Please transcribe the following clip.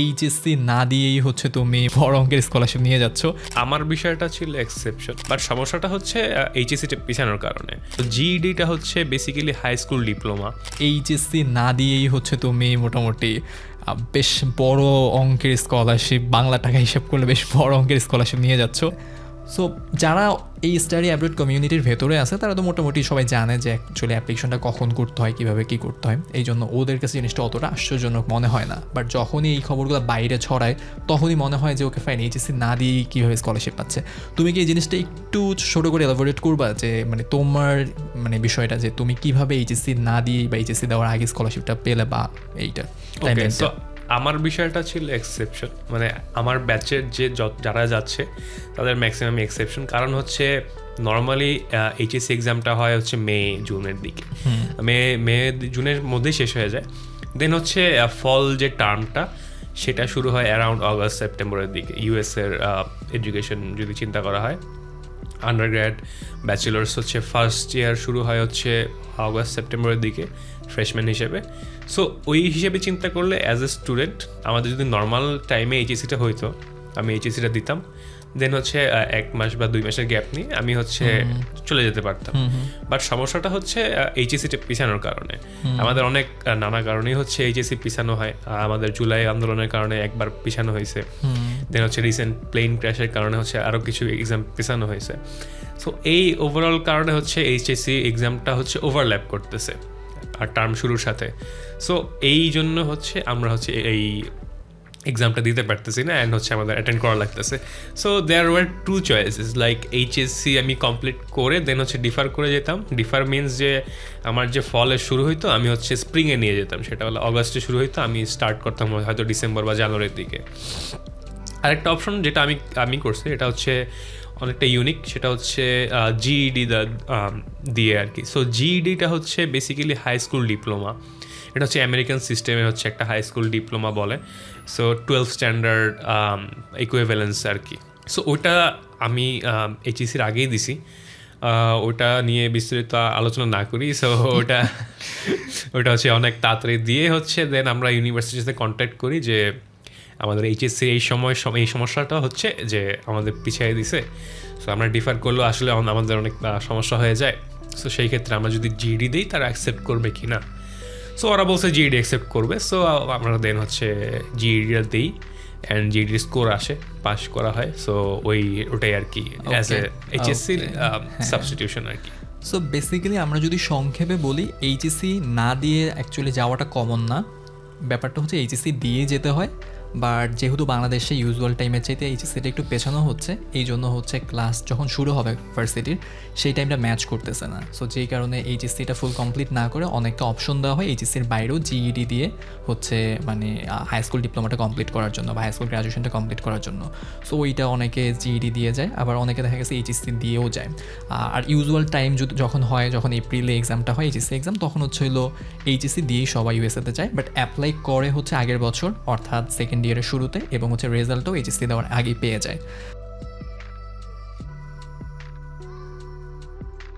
HSC না দিয়েই হচ্ছে তুমি বড় অঙ্কের স্কলারশিপ নিয়ে যাচ্ছ। আমার বিষয়টা ছিল এক্সেপশন বাট সমস্যাটা হচ্ছে এইচএসসিটা পিছানোর কারণে। তো জিইডিটা হচ্ছে basically high school diploma HSC না দিয়েই হচ্ছে তুমি মোটামুটি বেশ বড় অঙ্কের স্কলারশিপ বাংলা টাকা হিসাব করলে বেশ বড় অঙ্কের স্কলারশিপ নিয়ে যাচ্ছ। সো যারা এই স্টাডি অ্যাব্রোড কমিউনিটির ভেতরে আছে তারা তো মোটামুটি সবাই জানে যে অ্যাকচুয়ালি অ্যাপ্লিকেশনটা কখন করতে হয় কীভাবে কী করতে হয়। এই জন্য ওদের কাছে জিনিসটা অতটা আশ্চর্যজনক মনে হয় না। বাট যখনই এই খবরগুলো বাইরে ছড়ায় তখনই মনে হয় যে ওকে ফাইন এইচএসসি না দিয়েই কীভাবে স্কলারশিপ পাচ্ছে? তুমি কি এই জিনিসটা একটু ছোটো করে এলাবোরেট করবা যে মানে তোমার মানে বিষয়টা যে তুমি কীভাবে এইচএসসি না দিয়ে বা এইচএসসি দেওয়ার আগে স্কলারশিপটা পেলে বা এইটা? আমার বিষয়টা ছিল এক্সেপশন মানে আমার ব্যাচের যে যারা যাচ্ছে তাদের ম্যাক্সিমাম এক্সেপশন কারণ হচ্ছে নর্মালি এইচএসসি এক্সামটা হয় হচ্ছে মে জুনের দিকে। মে মে জুনের মধ্যে শেষ হয়ে যায়। দেন হচ্ছে ফল যে টার্মটা সেটা শুরু হয় অ্যারাউন্ড অগস্ট সেপ্টেম্বরের দিকে। ইউএস এর এডুকেশন যদি চিন্তা করা হয়। আন্ডারগ্র্যাড ব্যাচেলার্স হচ্ছে ফার্স্ট ইয়ার শুরু হয় হচ্ছে আগস্ট সেপ্টেম্বরের দিকে ফ্রেশম্যান হিসেবে। সো ওই হিসেবে চিন্তা করলে অ্যাজ এ স্টুডেন্ট আমাদের যদি নর্মাল টাইমে এইচএসিটা হইতো আমি এইচএসিটা দিতাম দেন হচ্ছে এক মাস বা দুই মাসের গ্যাপ নিয়ে আমি হচ্ছে চলে যেতে পারতাম। বাট সমস্যাটা হচ্ছে এইচএসিটা পিছানোর কারণে। আমাদের অনেক নানা কারণেই হচ্ছে এইচএসি পিছানো হয়। আমাদের জুলাই আন্দোলনের কারণে একবার পিছানো হয়েছে। দেন হচ্ছে রিসেন্ট প্লেন ক্র্যাশের কারণে হচ্ছে আরও কিছু এক্সাম পিছানো হয়েছে। সো এই ওভারঅল কারণে হচ্ছে এইচএসসি এক্সামটা হচ্ছে ওভারল্যাপ করতেছে, আর টার্ম শুরুর সাথে। সো এই জন্য হচ্ছে আমরা হচ্ছে এই এক্সামটা দিতে পারতেছি না অ্যান্ড হচ্ছে আমাদের অ্যাটেন্ড করা লাগতেছে। So there were two choices like HSC আমি কমপ্লিট করে দেন হচ্ছে ডিফার করে যেতাম। ডিফার মিনস যে আমার যে ফলের শুরু হইতো, আমি হচ্ছে স্প্রিংয়ে নিয়ে যেতাম। সেটা হলো অগস্টে শুরু হইতো, আমি স্টার্ট করতাম হয়তো ডিসেম্বর বা জানুয়ারির দিকে। আরেকটা অপশন যেটা আমি আমি করছি এটা হচ্ছে অনেকটা ইউনিক সেটা হচ্ছে জিইডি দিয়ে আর কি। সো জিইডিটা হচ্ছে বেসিক্যালি হাই স্কুল ডিপ্লোমা এটা হচ্ছে আমেরিকান সিস্টেমে হচ্ছে একটা হাই স্কুল ডিপ্লোমা বলে। সো টুয়েলভ স্ট্যান্ডার্ড ইকুইভ্যালেন্স আর কি। সো ওটা আমি এইচএসির আগেই দিছি। ওটা নিয়ে বিস্তারিত আলোচনা না করি। সো ওটা ওটা হচ্ছে অনেক তাড়াতাড়ি দিয়ে হচ্ছে দেন আমরা ইউনিভার্সিটির সাথে কন্ট্যাক্ট করি যে আমাদের এইচএসসি এই সময় সম- এই সমস্যাটা হচ্ছে যে আমাদের পিছিয়ে দিছে। সো আমরা ডিফার করলেও আসলে আমাদের অনেক সমস্যা হয়ে যায়। সো সেই ক্ষেত্রে আমরা যদি জিডি দিই তারা অ্যাকসেপ্ট করবে কি না সো ওরা বলছে জিডি অ্যাকসেপ্ট করবে। সো আমরা দেন হচ্ছে জিডিটা দিই অ্যান্ড জিডির স্কোর আসে পাস করা হয়। সো ওই ওটাই আর কি অ্যাজ এ এইচএসসির সাবস্টিটিউশন আর কি। সো বেসিক্যালি আমরা যদি সংক্ষেপে বলি এইচএসসি না দিয়ে অ্যাকচুয়ালি যাওয়াটা কমন না। ব্যাপারটা হচ্ছে এইচএসসি দিয়ে যেতে হয়। বাট যেহেতু বাংলাদেশে ইউজুয়াল টাইমের চাইতে এইচএসসিটা একটু পেছানো হচ্ছে, এই জন্য হচ্ছে ক্লাস যখন শুরু হবে ভার্সিটির সেই টাইমটা ম্যাচ করতেছে না। সো যেই কারণে এইচএসসিটা ফুল কমপ্লিট না করে অনেকটা অপশন দেওয়া হয় এইচএসসির বাইরেও জিইডি দিয়ে হচ্ছে মানে হাই স্কুল ডিপ্লোমাটা কমপ্লিট করার জন্য বা হাই স্কুল গ্রাজুয়েশনটা কমপ্লিট করার জন্য। সো ওইটা অনেকে জিইডি দিয়ে যায়, আবার অনেকে দেখা গেছে এইচএসসি দিয়েও যায়। আর ইউজুয়াল টাইম যখন হয়, যখন এপ্রিলে এক্সামটা হয় এইচএসসি এক্সাম তখন হচ্ছে হলো এইচএসসি দিয়েই সবাই ইউএসএতে যায় বাট অ্যাপ্লাই করে হচ্ছে আগের বছর, অর্থাৎ সেকেন্ড ইয়ারের শুরুতে এবং হচ্ছে রেজাল্টও এইচএসসি দেওয়ার আগেই পেয়ে যায়।